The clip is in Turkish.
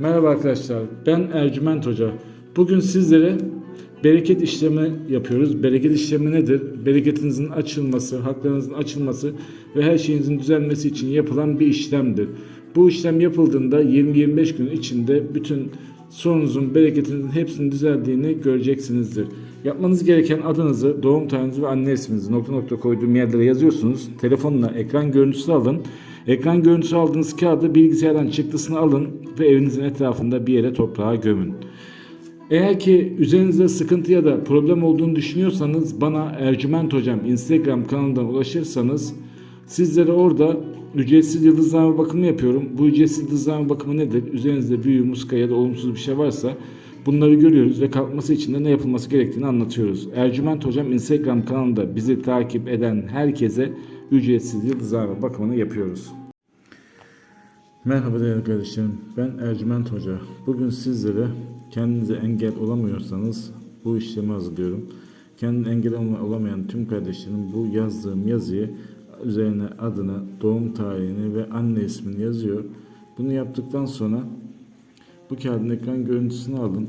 Merhaba arkadaşlar, ben Ercüment Hoca. Bugün sizlere bereket işlemi yapıyoruz. Bereket işlemi nedir? Bereketinizin açılması, haklarınızın açılması ve her şeyinizin düzelmesi için yapılan bir işlemdir. Bu işlem yapıldığında 20-25 gün içinde bütün sorunuzun, bereketinizin hepsinin düzeldiğini göreceksinizdir. Yapmanız gereken adınızı, doğum tarihinizi ve anne isminizi nokta nokta koyduğum yerlere yazıyorsunuz. Telefonla ekran görüntüsü alın. Ekran görüntüsü aldığınız kağıdı bilgisayardan çıktısını alın ve evinizin etrafında bir yere toprağa gömün. Eğer ki üzerinizde sıkıntı ya da problem olduğunu düşünüyorsanız bana Ercüment Hocam Instagram kanalından ulaşırsanız sizlere orada ücretsiz yıldızlama bakımı yapıyorum. Bu ücretsiz yıldızlama bakımı nedir? Üzerinizde büyü, muska ya da olumsuz bir şey varsa bunları görüyoruz ve kalkması için de ne yapılması gerektiğini anlatıyoruz. Ercüment Hocam Instagram kanalında bizi takip eden herkese ücretsiz yıldızlama bakımını yapıyoruz. Merhaba değerli kardeşlerim. Ben Ercüment Hoca. Bugün sizlere kendinize engel olamıyorsanız bu işlemi hazırlıyorum. Kendine engel olamayan tüm kardeşlerim bu yazdığım yazıyı üzerine adını, doğum tarihini ve anne ismini yazıyor. Bunu yaptıktan sonra bu kağıdın ekran görüntüsünü alın.